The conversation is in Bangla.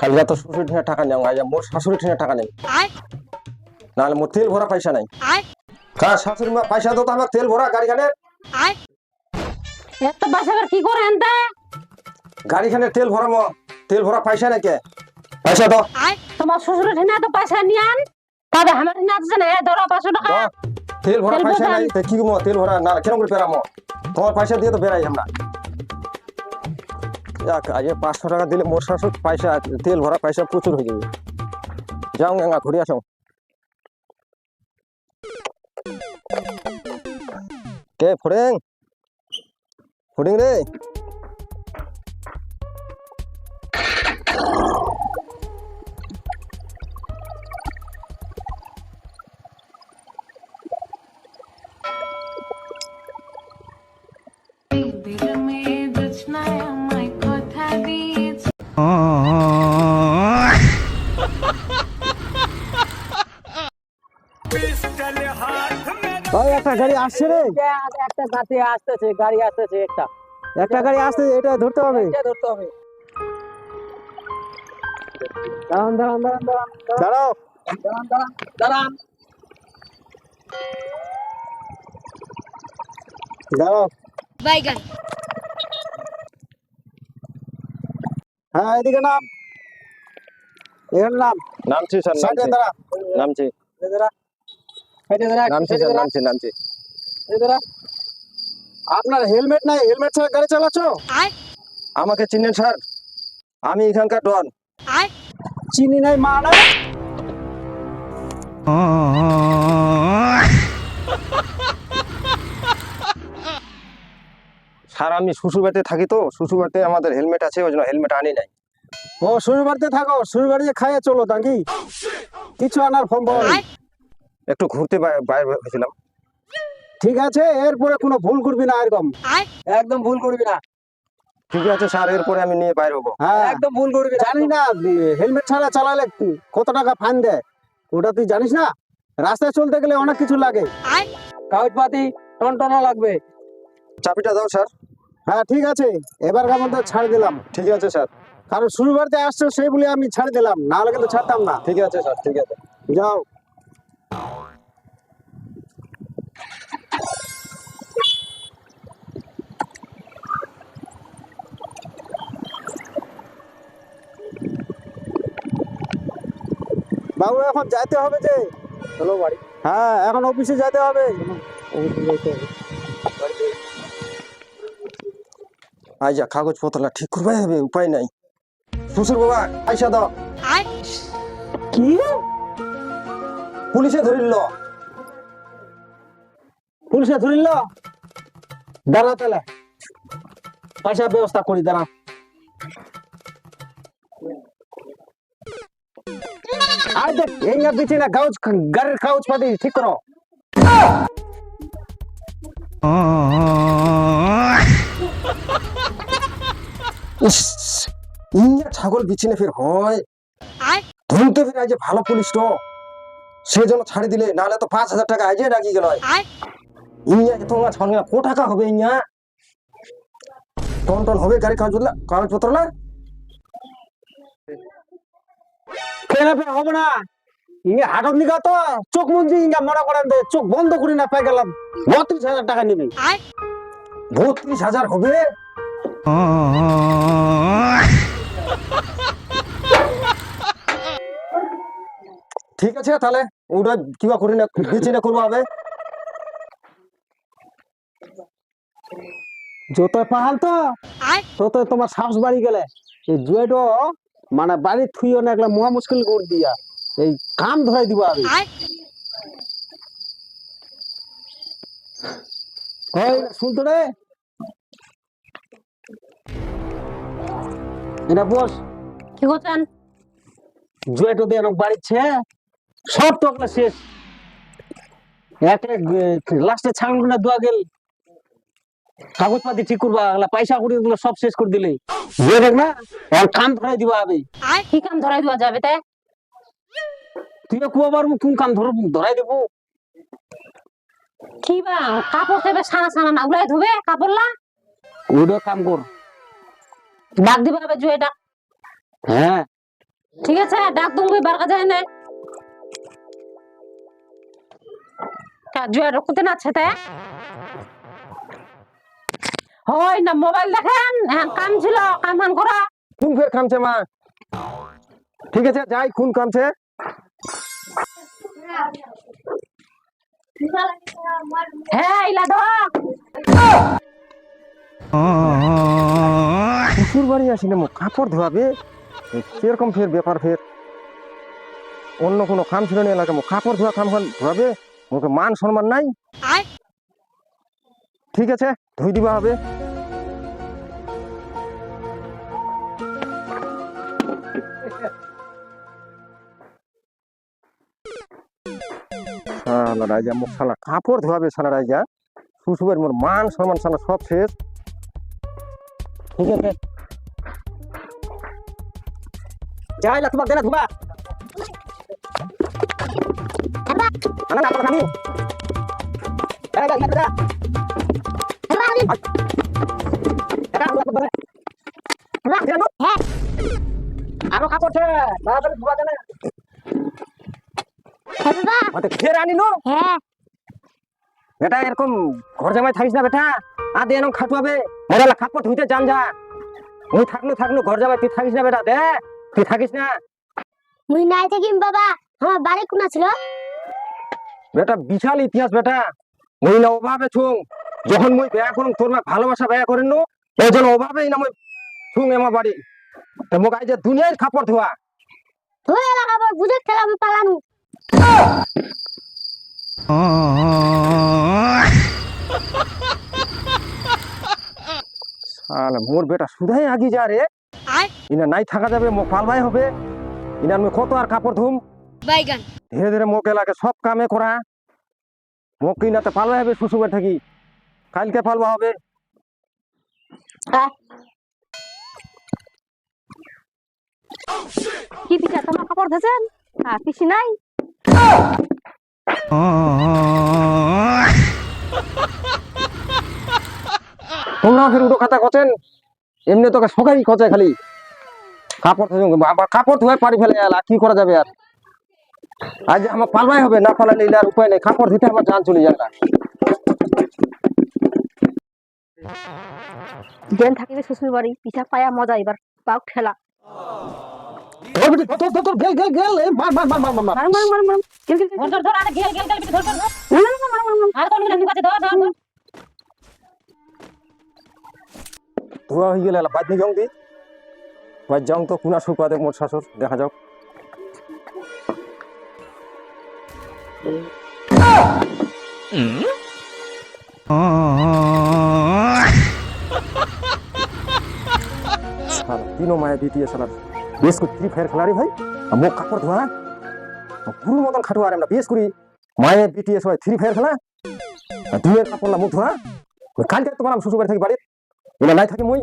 কালকে তো শ্বশুর ঠিনা টাকা নেই আজ মোর শাশুড়ি ঠিনা টাকা নেই। নাহলে মোর তেল ভরা পয়সা নাই। কার শাশুড়ি মা পয়সা তো আমার তেল ভরা গাড়িখানে। এত পয়সা কি করে আনতে? গাড়িখানে তেল ভরামো তেল ভরা পয়সা নাই কে? পয়সা দাও। তোমার শ্বশুরের ঠিনা তো পয়সা নিয়ে আন? তবে আমার ঠিনা আছে না ধরো পাঁচশো টাকা। তেল ভরা পয়সা নাই তো কি করব তেল ভরা না কেন করে পেরামো তোমার পয়সা দিয়ে তো বেরাই আমরা। পাঁচশো টাকা দিলে মোট শাশুড় পয়সা তেল ভরা পয়সা প্রচুর হয়ে যাবে। যাও গঙ্গা, ঘুরে আসো। কে, ফুডিং? ফুডিং রে? ভাই একটা গাড়ি আসছে রে। একটা গাড়ি আসতেছে গাড়ি আসতেছে একটা। একটা গাড়ি আসছে এটা ধরতে হবে। এটা ধরতে হবে। দাঁড়ান দাঁড়ান দাঁড়ান দাঁড়ান দাঁড়াও। দাঁড়ান দাঁড়ান দাঁড়ান। দাঁড়াও। বাইগান হ্যাঁ এদিকে নাম। এখানে নাম। নামছি স্যার দাঁড়া। নামছি। দাঁড়া। নামছি স্যার নামছি নামছি। আপনার হেলমেট নাই হেলমেট ছাড়া গাড়ি চালাচ্ছো? আমাকে চিনেন স্যার। আমি এখানকার ডন। চিনি নাই মা না স্যার আমি শ্বশুর বাড়িতে থাকি তো শ্বশুর বাড়িতে আমাদের হেলমেট আছে ওই জন্য হেলমেট আনি নাই। ও শ্বশুর বাড়িতে থাকো শ্বশুর বাড়িতে খাইয়ে চলো নাকি কিছু আনার ফোন বল। একটু ঘুরতে বাই- বাইরে হয়েছিলাম ঠিক আছে এরপরে কোনো ভুল করবি না এরকম একদম ভুল করবি না। ঠিক আছে স্যার এরপরে আমি নিয়ে বাইরে হব। হ্যাঁ। একদম ভুল করবি জানি না হেলমেট ছাড়া চালালে কত টাকা ফাইন দেয়? ওটা তুই জানিস না? রাস্তায় চলতে গেলে অনেক কিছু লাগে। কাগজপাতি টনটনা লাগবে। চাবিটা দাও স্যার। হ্যাঁ ঠিক আছে। এবার মধ্যে ছাড় দিলাম। ঠিক আছে স্যার। কারণ শুরু বাড়িতে আসছো সেই বলে আমি ছাড় দিলাম। না হলে কিন্তু ছাড়তাম না। ঠিক আছে স্যার ঠিক আছে। যাও। বাবু এখন যাইতে হবে যে। চলো বাড়ি। হ্যাঁ এখন অফিসে যাইতে হবে। অফিসে আই যা কাগজপত্র না ঠিক করবাই হবে উপায় নাই। শ্বশুর বাবা পয়সা দাও। কি? পুলিশে ধরিল পুলিশে ধরিল দাঁড়া তাহলে। পয়সা ব্যবস্থা করি দাঁড়া। আয় দেখ এই না কাগজ গাড়ির কাগজ পাতি ঠিক করো। ইয়া ছাগল বিছিনে ফের হয়। ধরতে ফের আজ ভালো পুলিশ তো। সে জন্য ছাড়ি দিলে নাহলে তো পাঁচ হাজার টাকা আজে ডাকি গেল। ইয়া তোমার ছাড়বে কো টাকা হবে ইয়া? টন টন হবে গাড়ি কাগজ কাগজপত্র না? ঠিক আছে তাহলে, ওটা কিবা করি না, বেচি না করব হবে যত পাহাল তো তত তোমার সাহস বাড়ি গেলে। জুয়েটো মানে বাড়ি থুইও না একলা মহা মুশকিল করে দিয়া এই কাম ধরাই দিব আমি শুনতো রে। এটা বস। কি করছেন? জুয়েটো দিয়ে অনেক বাড়িছে সব তো একলা শেষ। একটা লাস্টে ছাগল দোয়া গেল। কাগজপাতি ঠিক করবা পয়সা করি সব শেষ করে দিলে। যে দেখ না এখন কাম ধরাই দিবা আমি কি কাম ধরাই দেওয়া যাবে তাই তুই কুয়া পারব কোন কাম ধর ধরাই দেবো। কি বা কাপড় সেবে সানা সানা না উলাই ধুবে কাপড় লা? ওইটা কাম কর। ডাক দিবা হবে জুয়েটা। হ্যাঁ। ঠিক আছে ডাক তুমি বারকা যায় না জুয়া রকুতে না ছেতে হয় না মোবাইল দেখেন। হ্যাঁ কাম ছিল কাম হান করা। খুন ফের কামছে মা। ঠিক আছে যাই খুন কামছে। হ্যাঁ ইলা ধর শ্বশুর বাড়ি আসিলে মোক কাপড় ধোয়াবে। এ কীরকম ফের ব্যাপার ফের। অন্য কোনো কাম ছিল না এলাকা মোক কাপড় ধোয়া কাম খান ধোয়াবে। মোকে মান সম্মান নাই। ঠিক আছে ধুই দিবা হবে কাপড় ধোয়াবে শালা রাজা শ্বশুরের মোর মান সম্মান সব শেষ ঠিক আছে ফের আনিলো হ্যাঁ। বেটা এরকম ঘর জামাই থাকিস না বেটা। আদে এরকম খাটুয়াবে মরালা কাপড় ধুইতে জান যা। ওই থাকল থাকল ঘর জামাই তুই থাকিস না বেটা দে। তুই থাকিস না। মুই নাই থাকিম বাবা। আমার বাড়ি কোনা ছিল? বেটা বিশাল ইতিহাস বেটা। মুই না অভাবে ছুং। যখন মুই বেয়া করুম তোর মা ভালোবাসা বেয়া করেন নো ওই জন্য অভাবেই না মুই ছুং আমার বাড়ি। তো মোক আই যে দুনিয়ার কাপড় ধোয়া ধরে লাগাবার বুঝে থেকে আমি পালানু। সালা মোর বেটা সুধাই আগি যা রে ইনা নাই থাকা যাবে মোক পালবাই হবে। ইনার মুই কত আর কাপড় ধুম? বাইগান। ধীরে ধীরে মোক এলাকে সব কামে করা মোক কিনাতে পালবা হবে শ্বশুরে থাকি। কালকে পালবা হবে। কি পিঠা তোমার কাপড় ধেছেন? আর পিসি নাই? তোমরা ফের উঠো খাতা কচেন এমনি তোকে সকাই খালি। কাপড় আবার কাপড় ধুয়ে পারি ফেলে এলা কি করা যাবে আর? আজ আমার পালবাই হবে না পালা নিলে আর উপায় নেই কাপড় ধুতে আমার জান চলে যাবে না। দেন থাকিবে শ্বশুর বাড়ি পিঠা পায়া মজা এবার পাও ঠেলা। ধোয়া হয়ে গেলে বাদ নিয়ে যাও দি বাদ যাও তো কুনা শুকা দেখ মোর শাশুর দেখা যাও শালা, তিনো মায়া দিতিয়ে শালা বেশ করে ফ্রি ফায়ার খেলারি ভাই মুখ কাপড় ধোয়া। গুরু মতন খাটো আর আমরা বেশ করি মায়ে বিটিএস হয় থ্রি ফায়ার খেলা। দুয়ের কাপড় না মুখ ধোয়া। কালকে তোমার শ্বশুর বাড়ি থাকি বাড়ির। এলা নাই থাকি মুই।